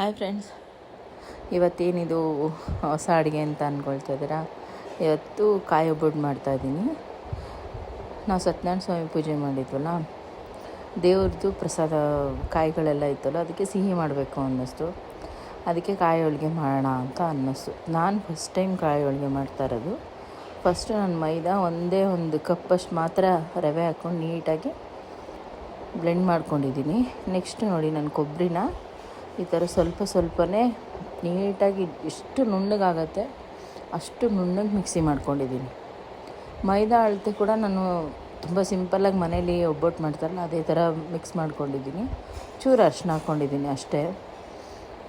Hi friends ಇವತ್ತೇನಿದು ಹೊಸ ಅಡುಗೆ ಅಂತ ಅಂದ್ಕೊಳ್ತಾ ಇದ್ದೀರಾ? ಇವತ್ತು ಕಾಯಿ ಒಬ್ಬಟ್ಟು ಮಾಡ್ತಾಯಿದ್ದೀನಿ ನಾವು ಸತ್ಯನಾರಾಯಣ ಸ್ವಾಮಿ ಪೂಜೆ ಮಾಡಿದ್ವಲ್ಲ? ದೇವ್ರದ್ದು ಪ್ರಸಾದ ಕಾಯಿಗಳೆಲ್ಲ ಇತ್ತಲ್ಲ, ಅದಕ್ಕೆ ಸಿಹಿ ಮಾಡಬೇಕು ಅನ್ನಿಸ್ತು. ಅದಕ್ಕೆ ಕಾಯಿ ಹೋಳಿಗೆ ಮಾಡೋಣ ಅಂತ ಅನ್ನಿಸ್ತು. ನಾನು ಫಸ್ಟ್ ಟೈಮ್ ಕಾಯಿ ಹೋಳಿಗೆ ಮಾಡ್ತಾ ಇರೋದು. ಫಸ್ಟು ನಾನು ಮೈದಾ ಒಂದೇ ಒಂದು ಕಪ್ಪಷ್ಟು ಮಾತ್ರ ರವೆ ಹಾಕ್ಕೊಂಡು ನೀಟಾಗಿ ಬ್ಲೆಂಡ್ ಮಾಡ್ಕೊಂಡಿದ್ದೀನಿ. ನೆಕ್ಸ್ಟ್ ನೋಡಿ, ನಾನು ಕೊಬ್ಬರಿನ ಈ ಥರ ಸ್ವಲ್ಪ ಸ್ವಲ್ಪನೇ ನೀಟಾಗಿ ಎಷ್ಟು ನುಣ್ಣಗಾಗತ್ತೆ ಅಷ್ಟು ನುಣ್ಣಗೆ ಮಿಕ್ಸಿ ಮಾಡ್ಕೊಂಡಿದ್ದೀನಿ. ಮೈದಾ ಅಳತೆ ಕೂಡ ನಾನು ತುಂಬ ಸಿಂಪಲ್ಲಾಗಿ ಮನೇಲಿ ಒಬ್ಬಟ್ಟು ಮಾಡ್ತಾರಲ್ಲ, ಅದೇ ಥರ ಮಿಕ್ಸ್ ಮಾಡ್ಕೊಂಡಿದ್ದೀನಿ. ಚೂರು ಅರ್ಶಿನ ಹಾಕ್ಕೊಂಡಿದ್ದೀನಿ ಅಷ್ಟೇ.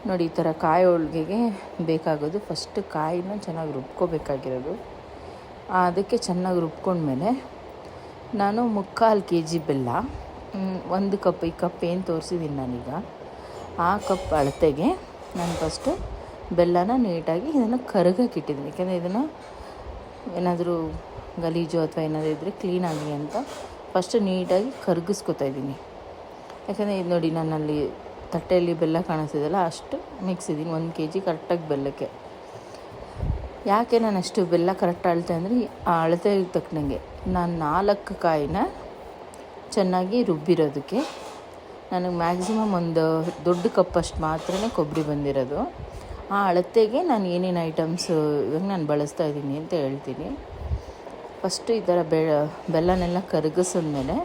ನೋಡಿ, ಈ ಥರ ಕಾಯಿ ಹೋಳ್ಗೆಗೆ ಬೇಕಾಗೋದು ಫಸ್ಟ್ ಕಾಯಿನ ಚೆನ್ನಾಗಿ ರುಬ್ಕೋಬೇಕಾಗಿರೋದು. ಅದಕ್ಕೆ ಚೆನ್ನಾಗಿ ರುಬ್ಕೊಂಡ್ಮೇಲೆ ನಾನು ಮುಕ್ಕಾಲು ಕೆ ಜಿ ಬೆಲ್ಲ ಒಂದು ಕಪ್, ಈ ಕಪ್ ಏನು ತೋರಿಸಿದ್ದೀನಿ ನಾನೀಗ. ಆ ಕಪ್ ಅಳತೆಗೆ ನಾನು ಫಸ್ಟು ಬೆಲ್ಲನ ನೀಟಾಗಿ ಇದನ್ನು ಕರಗಕ್ಕೆ ಇಟ್ಟಿದ್ದೀನಿ. ಯಾಕೆಂದರೆ ಇದನ್ನು ಏನಾದರೂ ಗಲೀಜು ಅಥವಾ ಏನಾದರೂ ಇದ್ದರೆ ಕ್ಲೀನ್ ಆಗಲಿ ಅಂತ ಫಸ್ಟ್ ನೀಟಾಗಿ ಕರಗಿಸ್ಕೊತಾ ಇದ್ದೀನಿ. ಯಾಕೆಂದರೆ ಇದು ನೋಡಿ ನನ್ನಲ್ಲಿ ತಟ್ಟೆಯಲ್ಲಿ ಬೆಲ್ಲ ಕಾಣಿಸ್ತಿದೆಯಲ್ಲ, ಅಷ್ಟು ಮಿಕ್ಸ್ ಇದ್ದೀನಿ. ಒಂದು ಕೆ ಜಿ ಕರೆಕ್ಟಾಗಿ ಬೆಲ್ಲಕ್ಕೆ. ಯಾಕೆ ನಾನು ಅಷ್ಟು ಬೆಲ್ಲ ಕರೆಕ್ಟ್ ಅಳತೆ ಅಂದರೆ ಆ ಅಳತೆಗೆ ತಕ್ಕನಂಗೆ. ನಾನು ನಾಲ್ಕು ಕಾಯಿನ ಚೆನ್ನಾಗಿ ರುಬ್ಬಿರೋದಕ್ಕೆ ನನಗೆ ಮ್ಯಾಕ್ಸಿಮಮ್ ಒಂದು ದೊಡ್ಡ ಕಪ್ಪಷ್ಟು ಮಾತ್ರನೇ ಕೊಬ್ಬರಿ ಬಂದಿರೋದು. ಆ ಅಳತೆಗೆ ನಾನು ಏನೇನು ಐಟಮ್ಸು ಇವಾಗ ನಾನು ಬಳಸ್ತಾ ಇದ್ದೀನಿ ಅಂತ ಹೇಳ್ತೀನಿ. ಫಸ್ಟು ಈ ಥರ ಬೆ, ಬೆಲ್ಲನೆಲ್ಲ ಕರಗಿಸಿದ್ಮೇಲೆ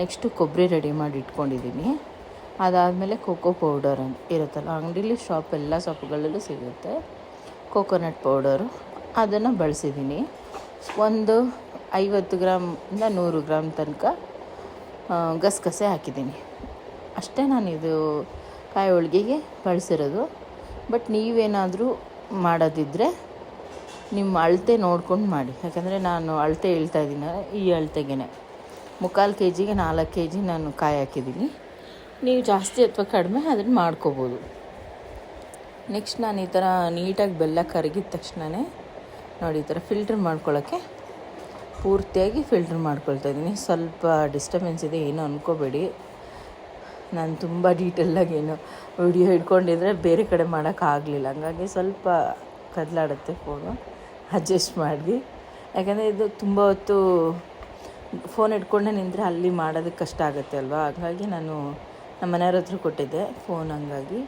ನೆಕ್ಸ್ಟು ಕೊಬ್ಬರಿ ರೆಡಿ ಮಾಡಿ ಇಟ್ಕೊಂಡಿದ್ದೀನಿ. ಅದಾದಮೇಲೆ ಕೋಕೋ ಪೌಡರ್ ಇರುತ್ತಲ್ಲ, ಅಂಗಡೀಲಿ ಶಾಪ್ ಎಲ್ಲ ಶಾಪ್ಗಳಲ್ಲೂ ಸಿಗುತ್ತೆ. ಕೋಕೋನಟ್ ಪೌಡರು ಅದನ್ನು ಬಳಸಿದ್ದೀನಿ. ಒಂದು ಐವತ್ತು ಗ್ರಾಮಿಂದ ನೂರು ಗ್ರಾಮ್ ತನಕ ಗಸಗಸೆ ಹಾಕಿದ್ದೀನಿ. ಅಷ್ಟೇ ನಾನು ಇದು ಕಾಯಿ ಹೋಳಿಗೆಗೆ ಬಳಸಿರೋದು. ಬಟ್ ನೀವೇನಾದರೂ ಮಾಡೋದಿದ್ದರೆ ನಿಮ್ಮ ಅಳತೆ ನೋಡ್ಕೊಂಡು ಮಾಡಿ. ಯಾಕಂದರೆ ನಾನು ಅಳತೆ ಹೇಳ್ತಾ ಇದ್ದೀನಿ ಈ ಅಳತೆಗೆ ಮುಕ್ಕಾಲು ಕೆ ಜಿಗೆ ನಾಲ್ಕು ಕೆ ಜಿ ನಾನು ಕಾಯಿ ಹಾಕಿದ್ದೀನಿ. ನೀವು ಜಾಸ್ತಿ ಅಥವಾ ಕಡಿಮೆ ಅದನ್ನು ಮಾಡ್ಕೋಬೋದು. ನೆಕ್ಸ್ಟ್ ನಾನು ಈ ಥರ ನೀಟಾಗಿ ಬೆಲ್ಲ ಕರಗಿದ ತಕ್ಷಣವೇ ನೋಡಿ ಈ ಥರ ಫಿಲ್ಟ್ರ್ ಮಾಡ್ಕೊಳ್ಳೋಕ್ಕೆ ಪೂರ್ತಿಯಾಗಿ ಫಿಲ್ಟ್ರ್ ಮಾಡ್ಕೊಳ್ತಾ ಇದ್ದೀನಿ. ಸ್ವಲ್ಪ ಡಿಸ್ಟರ್ಬೆನ್ಸ್ ಇದೆ, ಏನು ಅಂದ್ಕೋಬೇಡಿ ನಾನು ತುಂಬ ಡೀಟೇಲಾಗಿ ಏನು ವಿಡಿಯೋ ಹಿಡ್ಕೊಂಡಿದ್ರೆ ಬೇರೆ ಕಡೆ ಮಾಡೋಕ್ಕಾಗಲಿಲ್ಲ ಹಂಗಾಗಿ ಸ್ವಲ್ಪ ಕದಲಾಡುತ್ತೆ ಫೋನು ಅಡ್ಜಸ್ಟ್ ಮಾಡಿ ಯಾಕಂದರೆ ಇದು ತುಂಬ ಹೊತ್ತು ಫೋನ್ ಇಟ್ಕೊಂಡೆ ನಿಂತರೆ ಅಲ್ಲಿ ಮಾಡೋದಕ್ಕೆ ಕಷ್ಟ ಆಗುತ್ತೆ ಅಲ್ವಾ? ಹಾಗಾಗಿ ನಾನು ನಮ್ಮ ಮನೆಯವ್ರ ಹತ್ರ ಕೊಟ್ಟಿದ್ದೆ ಫೋನ್ ಹಂಗಾಗಿ.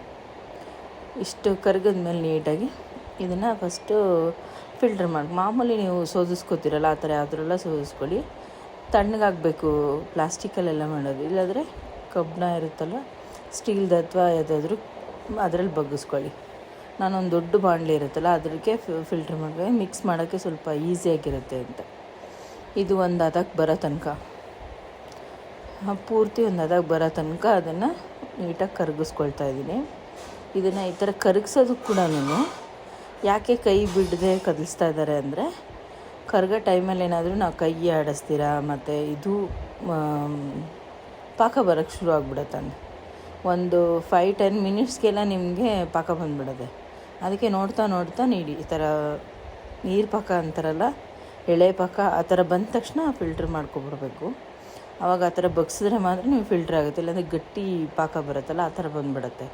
ಇಷ್ಟು ಕರಗಿದ ಮೇಲೆ ನೀಟಾಗಿ ಇದನ್ನು ಫಸ್ಟು ಫಿಲ್ಟರ್ ಮಾಡಿ, ಮಾಮೂಲಿ ನೀವು ಸೋದಿಸ್ಕೋತೀರಲ್ಲ, ಆ ಥರ ಯಾವ್ದ್ರೆಲ್ಲ ಸೋದಿಸ್ಕೊಳ್ಳಿ. ತಣ್ಣಗಾಗಬೇಕು, ಪ್ಲಾಸ್ಟಿಕಲ್ಲೆಲ್ಲ ಮಾಡೋದು. ಇಲ್ಲಾದರೆ ಕಬ್ಬಣ ಇರುತ್ತಲ್ಲ ಸ್ಟೀಲ್ದು ಅಥವಾ ಯಾವುದಾದ್ರೂ ಅದರಲ್ಲಿ ಬಗ್ಗಿಸ್ಕೊಳ್ಳಿ. ನಾನೊಂದು ದೊಡ್ಡ ಬಾಂಡ್ಲಿ ಇರುತ್ತಲ್ಲ ಅದಕ್ಕೆ ಫಿಲ್ಟ್ರ್ ಮಾಡಿ ಮಿಕ್ಸ್ ಮಾಡೋಕ್ಕೆ ಸ್ವಲ್ಪ ಈಸಿಯಾಗಿರುತ್ತೆ ಅಂತ. ಇದು ಒಂದು ಅದಕ್ಕೆ ಬರೋ ತನಕ. ಪೂರ್ತಿ ಒಂದು ಅದಕ್ಕೆ ಬರೋ ತನಕ ಅದನ್ನು ನೀಟಾಗಿ ಕರಗಿಸ್ಕೊಳ್ತಾ ಇದ್ದೀನಿ. ಇದನ್ನು ಈ ಥರ ಕರಗಿಸೋದು ಕೂಡ ಯಾಕೆ ಕೈ ಬಿಡದೆ ಕದಲಿಸ್ತಾ ಇದ್ದಾರೆ ಅಂದರೆ, ಕರ್ಗ ಟೈಮಲ್ಲಿ ಏನಾದರೂ ನಾವು ಕೈ ಆಡಿಸ್ತೀರಾ, ಮತ್ತು ಇದು ಪಾಕ ಬರೋಕ್ಕೆ ಶುರು ಆಗ್ಬಿಡುತ್ತೆ ಒಂದು ಫೈ ಟೆನ್ ಮಿನಿಟ್ಸ್ಗೆಲ್ಲ ನಿಮಗೆ ಪಾಕ ಬಂದುಬಿಡದೆ. ಅದಕ್ಕೆ ನೋಡ್ತಾ ನೋಡ್ತಾ ನೀಡಿ, ಈ ಥರ ನೀರು ಪಾಕ ಅಂತಾರಲ್ಲ, ಎಳೆ ಪಾಕ, ಆ ಥರ ಬಂದ ತಕ್ಷಣ ಫಿಲ್ಟ್ರ್ ಮಾಡ್ಕೊಬಿಡ್ಬೇಕು. ಆವಾಗ ಆ ಥರ ಬಗ್ಸಿದ್ರೆ ಮಾತ್ರ ನೀವು ಫಿಲ್ಟ್ರ್ ಆಗುತ್ತೆ, ಇಲ್ಲಾಂದರೆ ಗಟ್ಟಿ ಪಾಕ ಬರುತ್ತಲ್ಲ, ಆ ಥರ ಬಂದುಬಿಡತ್ತೆ.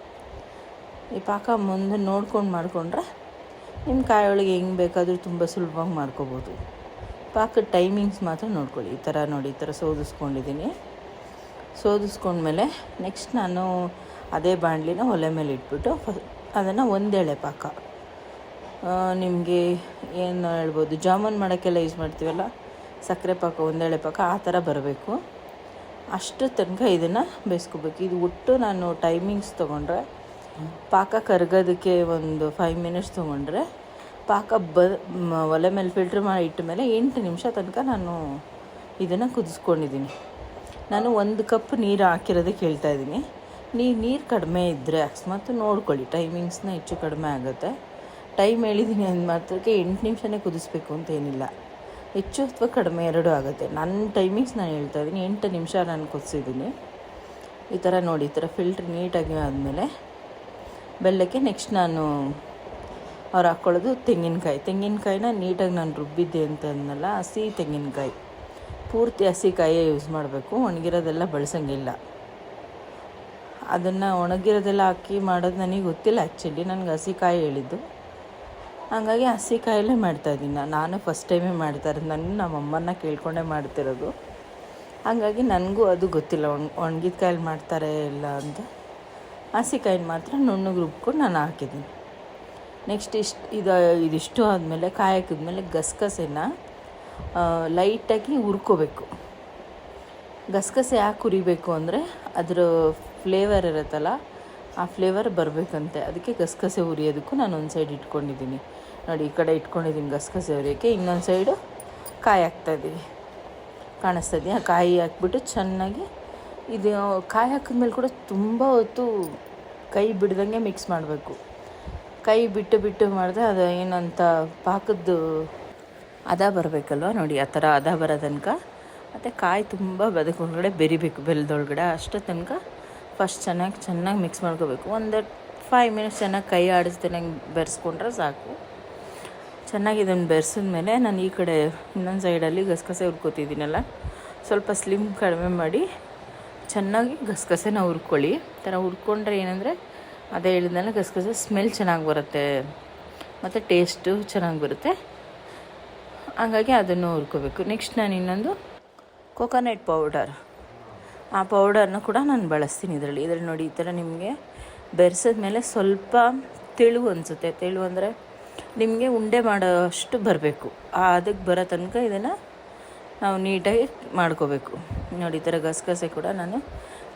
ಈ ಪಾಕ ಮುಂದೆ ನೋಡ್ಕೊಂಡು ಮಾಡಿಕೊಂಡ್ರೆ ನಿಮ್ಮ ಕಾಯಿ ಒಳಗೆ ಹೆಂಗೆ ಬೇಕಾದರೂ ತುಂಬ ಸುಲಭವಾಗಿ ಮಾಡ್ಕೋಬೋದು. ಪಾಕದ ಟೈಮಿಂಗ್ಸ್ ಮಾತ್ರ ನೋಡ್ಕೊಳ್ಳಿ. ಈ ಥರ ನೋಡಿ, ಈ ಥರ ಸೋದಿಸ್ಕೊಂಡಿದ್ದೀನಿ. ಸೋದಿಸ್ಕೊಂಡ್ಮೇಲೆ ನೆಕ್ಸ್ಟ್ ನಾನು ಅದೇ ಬಾಣಲಿನ ಒಲೆ ಮೇಲೆ ಇಟ್ಬಿಟ್ಟು ಫ ಅದನ್ನು ಒಂದೆಳೆ ಪಾಕ. ನಿಮಗೆ ಏನು ಹೇಳ್ಬೋದು, ಜಾಮೂನ್ ಮಾಡೋಕ್ಕೆಲ್ಲ ಯೂಸ್ ಮಾಡ್ತೀವಲ್ಲ, ಸಕ್ಕರೆ ಪಾಕ, ಒಂದೆಳೆ ಪಾಕ, ಆ ಥರ ಬರಬೇಕು. ಅಷ್ಟು ತನಕ ಇದನ್ನು ಬೇಯಿಸ್ಕೋಬೇಕು. ಇದು ಒಟ್ಟು ನಾನು ಟೈಮಿಂಗ್ಸ್ ತೊಗೊಂಡ್ರೆ ಪಾಕ ಕರಗೋದಕ್ಕೆ ಒಂದು ಫೈವ್ ಮಿನಿಟ್ಸ್ ತೊಗೊಂಡ್ರೆ ಪಾಕ ಬ ಒಲೆ ಮೇಲೆ ಫಿಲ್ಟ್ರ್ ಮಾಡಿ ಇಟ್ಟ ಮೇಲೆ ಎಂಟು ನಿಮಿಷ ತನಕ ನಾನು ಇದನ್ನು ಕುದಿಸ್ಕೊಂಡಿದ್ದೀನಿ. ನಾನು ಒಂದು ಕಪ್ ನೀರು ಹಾಕಿರೋದಕ್ಕೆ ಹೇಳ್ತಾ ಇದ್ದೀನಿ. ನೀ, ನೀರು ಕಡಿಮೆ ಇದ್ದರೆ ಅಕಸ್ಮಾತ್ ನೋಡ್ಕೊಳ್ಳಿ ಟೈಮಿಂಗ್ಸ್ನ ಹೆಚ್ಚು ಕಡಿಮೆ ಆಗುತ್ತೆ. ಟೈಮ್ ಹೇಳಿದ್ದೀನಿ ಅಂದ ಮಾತ್ರಕ್ಕೆ ಎಂಟು ನಿಮಿಷನೇ ಕುದಿಸ್ಬೇಕು ಅಂತ ಏನಿಲ್ಲ. ಹೆಚ್ಚು ಅಥವಾ ಕಡಿಮೆ ಎರಡೂ ಆಗುತ್ತೆ. ನನ್ನ ಟೈಮಿಂಗ್ಸ್ ನಾನು ಹೇಳ್ತಾ ಇದ್ದೀನಿ. ಎಂಟು ನಿಮಿಷ ನಾನು ಕುದಿಸಿದ್ದೀನಿ. ಈ ಥರ ನೋಡಿ, ಈ ಥರ ಫಿಲ್ಟ್ರ್ ನೀಟಾಗಿ ಆದಮೇಲೆ ಬೆಲ್ಲಕ್ಕೆ ನೆಕ್ಸ್ಟ್ ನಾನು ಅವ್ರು ಹಾಕ್ಕೊಳ್ಳೋದು ತೆಂಗಿನಕಾಯಿ. ತೆಂಗಿನಕಾಯಿನ ನೀಟಾಗಿ ನಾನು ರುಬ್ಬಿದ್ದೆ ಅಂತ ಅಂದಲ್ಲ ಹಸಿ ತೆಂಗಿನಕಾಯಿ. ಪೂರ್ತಿ ಹಸಿ ಕಾಯೇ ಯೂಸ್ ಮಾಡಬೇಕು, ಒಣಗಿರೋದೆಲ್ಲ ಬಳಸಂಗಿಲ್ಲ. ಅದನ್ನು ಒಣಗಿರೋದೆಲ್ಲ ಹಾಕಿ ಮಾಡೋದು ನನಗೆ ಗೊತ್ತಿಲ್ಲ ಆ್ಯಕ್ಚುಲಿ ನನಗೆ ಹಸಿ ಕಾಯಿ ಹೇಳಿದ್ದು. ಹಾಗಾಗಿ ಹಸಿಕಾಯಲ್ಲೇ ಮಾಡ್ತಾಯಿದ್ದೀನಿ ನಾನು ನಾನು ಫಸ್ಟ್ ಟೈಮೇ ಮಾಡ್ತಾ ಇರೋದು. ನನ್ನ ನಮ್ಮ ಅಮ್ಮನ್ನ ಕೇಳ್ಕೊಂಡೇ ಮಾಡ್ತಿರೋದು. ಹಾಗಾಗಿ ನನಗೂ ಅದು ಗೊತ್ತಿಲ್ಲ, ಒಣ ಒಣಗಿದ ಕಾಯಲ್ಲಿ ಮಾಡ್ತಾರೆ ಇಲ್ಲ ಅಂತ. ಹಸಿಕಾಯಿನ ಮಾತ್ರ ನುಣ್ಣಗೆ ರುಬ್ಕೊಂಡು ನಾನು ಹಾಕಿದ್ದೀನಿ. ನೆಕ್ಸ್ಟ್ ಇಷ್ಟು ಇದು, ಇದಿಷ್ಟು ಆದಮೇಲೆ ಕಾಯಿ ಹಾಕಿದ್ಮೇಲೆ ಗಸಗಸೆನ ಲೈಟಾಗಿ ಹುರ್ಕೋಬೇಕು. ಗಸಗಸೆ ಯಾಕೆ ಹುರಿಬೇಕು ಅಂದರೆ ಅದರ ಫ್ಲೇವರ್ ಇರುತ್ತಲ್ಲ, ಆ ಫ್ಲೇವರ್ ಬರಬೇಕಂತೆ. ಅದಕ್ಕೆ ಗಸಗಸೆ ಹುರಿಯೋದಕ್ಕೂ ನಾನು ಒಂದು ಸೈಡ್ ಇಟ್ಕೊಂಡಿದ್ದೀನಿ. ನೋಡಿ, ಈ ಕಡೆ ಇಟ್ಕೊಂಡಿದ್ದೀನಿ ಗಸಗಸೆ ಹುರಿಯೋಕ್ಕೆ ಇನ್ನೊಂದು ಸೈಡು ಕಾಯಿ ಹಾಕ್ತಾಯಿದ್ದೀನಿ ಕಾಣಿಸ್ತಾ ಇದೆಯಾ? ಕಾಯಿ ಹಾಕ್ಬಿಟ್ಟು ಚೆನ್ನಾಗಿ ಇದು, ಕಾಯಿ ಹಾಕಿದ್ಮೇಲೆ ಕೂಡ ತುಂಬ ಹೊತ್ತು ಕೈ ಬಿಡ್ದಂಗೆ ಮಿಕ್ಸ್ ಮಾಡಬೇಕು. ಕೈ ಬಿಟ್ಟು ಬಿಟ್ಟು ಮಾಡಿದ್ರೆ ಅದು ಏನಂತ ಪಾಕದ್ದು ಅದ ಬರಬೇಕಲ್ವ ನೋಡಿ, ಆ ಥರ ಅದ ಬರೋ ತನಕ. ಮತ್ತು ಕಾಯಿ ತುಂಬ ಬದಕೊಳಗಡೆ ಬೆರಿಬೇಕು ಬೆಲ್ದೊಳಗಡೆ. ಅಷ್ಟು ತನಕ ಫಸ್ಟ್ ಚೆನ್ನಾಗಿ ಚೆನ್ನಾಗಿ ಮಿಕ್ಸ್ ಮಾಡ್ಕೋಬೇಕು. ಒಂದು ಫೈವ್ ಮಿನಿಟ್ಸ್ ಚೆನ್ನಾಗಿ ಕೈ ಆಡಿಸ್ದೇನೆ ಬೆರೆಸ್ಕೊಂಡ್ರೆ ಸಾಕು. ಚೆನ್ನಾಗಿ ಇದನ್ನು ಬೆರೆಸಿದ್ಮೇಲೆ ನಾನು ಈ ಕಡೆ ಇನ್ನೊಂದು ಸೈಡಲ್ಲಿ ಗಸಗಸೆ ಹುರ್ಕೋತಿದ್ದೀನಲ್ಲ, ಸ್ವಲ್ಪ ಸ್ಲಿಮ್ ಕಡಿಮೆ ಮಾಡಿ ಚೆನ್ನಾಗಿ ಗಸಗಸೆನ ಹುರ್ಕೊಳ್ಳಿ. ಥರ ಹುರ್ಕೊಂಡ್ರೆ ಏನಂದರೆ ಅದೇ ಹೇಳಿದ್ನಲ್ಲ, ಗಸಗಸೆ ಸ್ಮೆಲ್ ಚೆನ್ನಾಗಿ ಬರುತ್ತೆ. ಮತ್ತು ಟೇಸ್ಟು ಚೆನ್ನಾಗಿ ಬರುತ್ತೆ. ಹಾಗಾಗಿ ಅದನ್ನು ಹುರ್ಕೋಬೇಕು. ನೆಕ್ಸ್ಟ್ ನಾನು ಇನ್ನೊಂದು ಕೋಕೋನಟ್ ಪೌಡರ್ ಆ ಪೌಡರ್ನ ಕೂಡ ನಾನು ಬಳಸ್ತೀನಿ ಇದರಲ್ಲಿ. ಇದರಲ್ಲಿ ನೋಡಿ, ಈ ಥರ ನಿಮಗೆ ಬೆರೆಸಿದ್ಮೇಲೆ ಸ್ವಲ್ಪ ತೆಳು ಅನಿಸುತ್ತೆ. ತೆಳು ಅಂದರೆ ನಿಮಗೆ ಉಂಡೆ ಮಾಡೋಷ್ಟು ಬರಬೇಕು. ಅದಕ್ಕೆ ಬರೋ ತನಕ ಇದನ್ನು ನಾವು ನೀಟಾಗಿ ಮಾಡ್ಕೋಬೇಕು. ನೋಡಿ, ಈ ಥರ ಗಸಗಸೆ ಕೂಡ ನಾನು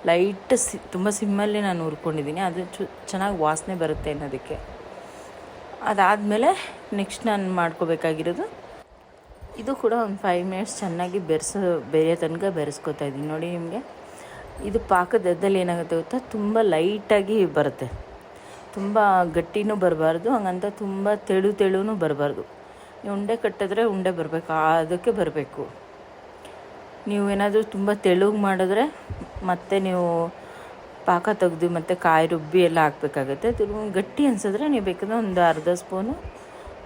ಲೈಟ್ ಸಿ, ತುಂಬ ಸಿಮ್ಮಲ್ಲಿ ನಾನು ಹುರ್ಕೊಂಡಿದ್ದೀನಿ. ಅದು ಚು, ಚೆನ್ನಾಗಿ ವಾಸನೆ ಬರುತ್ತೆ ಅನ್ನೋದಕ್ಕೆ. ಅದಾದಮೇಲೆ ನೆಕ್ಸ್ಟ್ ನಾನು ಮಾಡ್ಕೋಬೇಕಾಗಿರೋದು, ಇದು ಕೂಡ ಒಂದು ಫೈವ್ ಮಿನಿಟ್ಸ್ ಚೆನ್ನಾಗಿ ಬೆರೆಸೋ, ಬೇರೆ ತನಕ ಬೆರೆಸ್ಕೊತಾ ಇದ್ದೀನಿ. ನೋಡಿ ನಿಮಗೆ, ಇದು ಪಾಕದ ಎದ್ದಲ್ಲಿ ಏನಾಗುತ್ತೆ ಗೊತ್ತಾ? ತುಂಬ ಲೈಟಾಗಿ ಬರುತ್ತೆ. ತುಂಬ ಗಟ್ಟಿನೂ ಬರಬಾರ್ದು, ಹಂಗಂತ ತುಂಬ ತೆಳು ತೆಳುನೂ ಬರಬಾರ್ದು. ಉಂಡೆ ಕಟ್ಟಿದ್ರೆ ಉಂಡೆ ಬರಬೇಕು, ಅದಕ್ಕೆ ಬರಬೇಕು. ನೀವು ಏನಾದರೂ ತುಂಬ ತೆಳುಗೆ ಮಾಡಿದ್ರೆ ಮತ್ತೆ ನೀವು ಪಾಕ ತೆಗ್ದು ಮತ್ತು ಕಾಯಿ ರುಬ್ಬಿ ಎಲ್ಲ ಹಾಕ್ಬೇಕಾಗತ್ತೆ. ತಿರುಗಿ ಗಟ್ಟಿ ಅನ್ಸಿದ್ರೆ ನೀವು ಬೇಕಂದ್ರೆ ಒಂದು ಅರ್ಧ ಸ್ಪೂನು,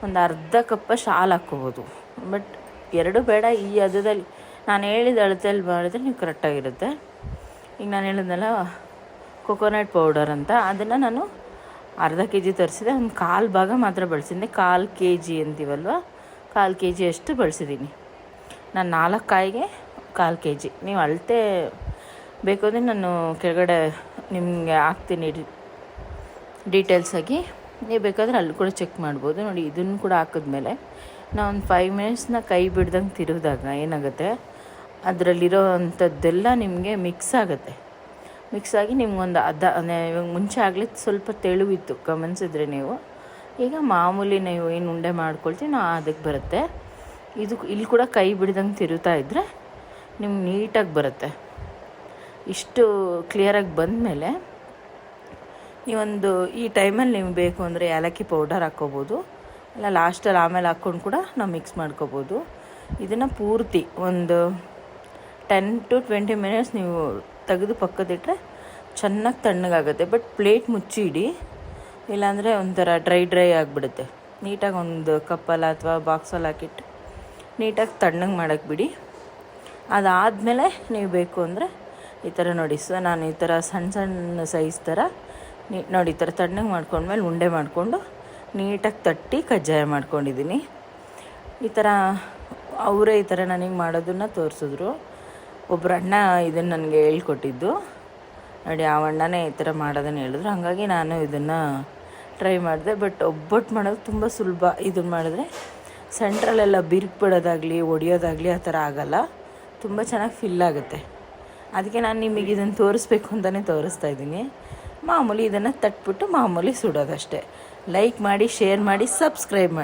ಒಂದು ಅರ್ಧ ಕಪ್ಪ ಶಾಲು ಹಾಕ್ಕೋಬೋದು. ಬಟ್ ಎರಡು ಬೇಡ, ಈ ಅದದಲ್ಲಿ ನಾನು ಹೇಳಿದ ಅಳತೆಯಲ್ಲಿ ಮಾಡಿದ್ರೆ ನೀವು ಕರೆಕ್ಟಾಗಿರುತ್ತೆ ಈಗ ನಾನು ಹೇಳಿದ್ನಲ್ಲ ಕೊಕೊನಟ್ ಪೌಡರ್ ಅಂತ, ಅದನ್ನು ನಾನು ಅರ್ಧ ಕೆ ಜಿ ತರಿಸಿದೆ. ಒಂದು ಕಾಲು ಭಾಗ ಮಾತ್ರ ಬಳಸಿದ್ದೆ ಕಾಲು ಕೆ ಜಿ ಅಂತೀವಲ್ವ? ಕಾಲು ಕೆ ಜಿ ಅಷ್ಟು ಬಳಸಿದ್ದೀನಿ. ನಾನು ನಾಲ್ಕು ಕಾಯಿಗೆ ಕಾಲು ಕೆ ಜಿ. ನೀವು ಅಳತೆ ಬೇಕು ಅಂದರೆ ನಾನು ಕೆಳಗಡೆ ನಿಮಗೆ ಹಾಕ್ತೀನಿ ಡೀಟೇಲ್ಸಾಗಿ ನೀವು ಬೇಕಾದರೆ ಅಲ್ಲಿ ಕೂಡ ಚೆಕ್ ಮಾಡ್ಬೋದು. ನೋಡಿ, ಇದನ್ನು ಕೂಡ ಹಾಕಿದ್ಮೇಲೆ ನಾವು ಒಂದು ಫೈವ್ ಮಿನಿಟ್ಸ್ನ ಕೈ ಬಿಡ್ದಂಗೆ ತಿರುಗಿದಾಗ ಏನಾಗುತ್ತೆ? ಅದರಲ್ಲಿರೋ ಅಂಥದ್ದೆಲ್ಲ ನಿಮಗೆ ಮಿಕ್ಸ್ ಆಗುತ್ತೆ. ಮಿಕ್ಸ್ ಆಗಿ ನಿಮ್ಗೊಂದು ಅದ ಇವಾಗ ಮುಂಚೆ ಆಗಲಿ ಸ್ವಲ್ಪ ತೆಳುವಿತ್ತು ಗಮನಿಸಿದ್ರೆ ನೀವು. ಈಗ ಮಾಮೂಲಿ ನೀವು ಏನು ಉಂಡೆ ಮಾಡ್ಕೊಳ್ತೀವಿ ನಾವು ಅದಕ್ಕೆ ಬರುತ್ತೆ. ಇದು ಇಲ್ಲಿ ಕೂಡ ಕೈ ಬಿಡ್ದಂಗೆ ತಿರುಗ್ತಾ ಇದ್ದರೆ ನಿಮ್ಗೆ ನೀಟಾಗಿ ಬರುತ್ತೆ. ಇಷ್ಟು ಕ್ಲಿಯರಾಗಿ ಬಂದಮೇಲೆ ನೀವೊಂದು ಈ ಟೈಮಲ್ಲಿ ನಿಮ್ಗೆ ಬೇಕು ಅಂದರೆ ಏಲಕ್ಕಿ ಪೌಡರ್ ಹಾಕ್ಕೋಬೋದು. ಇಲ್ಲ ಲಾಸ್ಟಲ್ಲಿ ಆಮೇಲೆ ಹಾಕ್ಕೊಂಡು ಕೂಡ ನಾವು ಮಿಕ್ಸ್ ಮಾಡ್ಕೋಬೋದು. ಇದನ್ನು ಪೂರ್ತಿ ಒಂದು ಟೆನ್ ಟು ಟ್ವೆಂಟಿ ಮಿನಿಟ್ಸ್ ನೀವು ತೆಗೆದು ಪಕ್ಕದಿಟ್ಟರೆ ಚೆನ್ನಾಗಿ ತಣ್ಣಗಾಗುತ್ತೆ. ಬಟ್ ಪ್ಲೇಟ್ ಮುಚ್ಚಿ ಇಡಿ ಇಲ್ಲಾಂದರೆ ಒಂಥರ ಡ್ರೈ ಡ್ರೈ ಆಗಿಬಿಡುತ್ತೆ. ನೀಟಾಗಿ ಒಂದು ಕಪ್ಪಲ್ಲಿ ಅಥವಾ ಬಾಕ್ಸಲ್ಲಿ ಹಾಕಿಟ್ಟು ನೀಟಾಗಿ ತಣ್ಣಗೆ ಮಾಡೋಕ್ಕೆ ಬಿಡಿ. ಅದಾದಮೇಲೆ ನೀವು ಬೇಕು ಅಂದರೆ ಈ ಥರ ನೋಡಿ. ಸೊ ನಾನು ಈ ಥರ ಸಣ್ಣ ಸಣ್ಣ ಸೈಜ್ ಥರ ನೀ, ನೋಡಿ, ಈ ಥರ ತಣ್ಣಗೆ ಮಾಡ್ಕೊಂಡ್ಮೇಲೆ ಉಂಡೆ ಮಾಡಿಕೊಂಡು ನೀಟಾಗಿ ತಟ್ಟಿ ಕಜ್ಜಾಯ ಮಾಡ್ಕೊಂಡಿದ್ದೀನಿ. ಈ ಥರ ಅವರೇ ಈ ಥರ ನನಗೆ ಮಾಡೋದನ್ನು ತೋರಿಸಿದ್ರು. ಒಬ್ಬರು ಅಣ್ಣ ಇದನ್ನು ನನಗೆ ಹೇಳ್ಕೊಟ್ಟಿದ್ದು. ನೋಡಿ, ಆ ಅಣ್ಣನೇ ಈ ಥರ ಮಾಡೋದನ್ನು ಹೇಳಿದ್ರು. ಹಾಗಾಗಿ ನಾನು ಇದನ್ನು ಟ್ರೈ ಮಾಡಿದೆ. ಬಟ್ ಒಬ್ಬಟ್ಟು ಮಾಡೋದು ತುಂಬ ಸುಲಭ. ಇದನ್ನು ಮಾಡಿದ್ರೆ ಸೆಂಟ್ರಲ್ಲೆಲ್ಲ ಬಿರುಕು ಬಿಡೋದಾಗಲಿ, ಒಡೆಯೋದಾಗಲಿ ಆ ಥರ ಆಗೋಲ್ಲ. ತುಂಬ ಚೆನ್ನಾಗಿ ಫಿಲ್ ಆಗುತ್ತೆ. ಅದಕ್ಕೆ ನಾನು ನಿಮಗೆ ಇದನ್ನು ತೋರಿಸ್ಬೇಕು ಅಂತಲೇ ತೋರಿಸ್ತಾ ಇದ್ದೀನಿ. ಮಾಮೂಲಿ ಇದನ್ನು ತಟ್ಬಿಟ್ಟು ಮಾಮೂಲಿ ಸುಡೋದಷ್ಟೇ. ಲೈಕ್ ಮಾಡಿ ಶೇರ್ ಮಾಡಿ ಸಬ್ಸ್ಕ್ರೈಬ್ ಮಾಡಿ.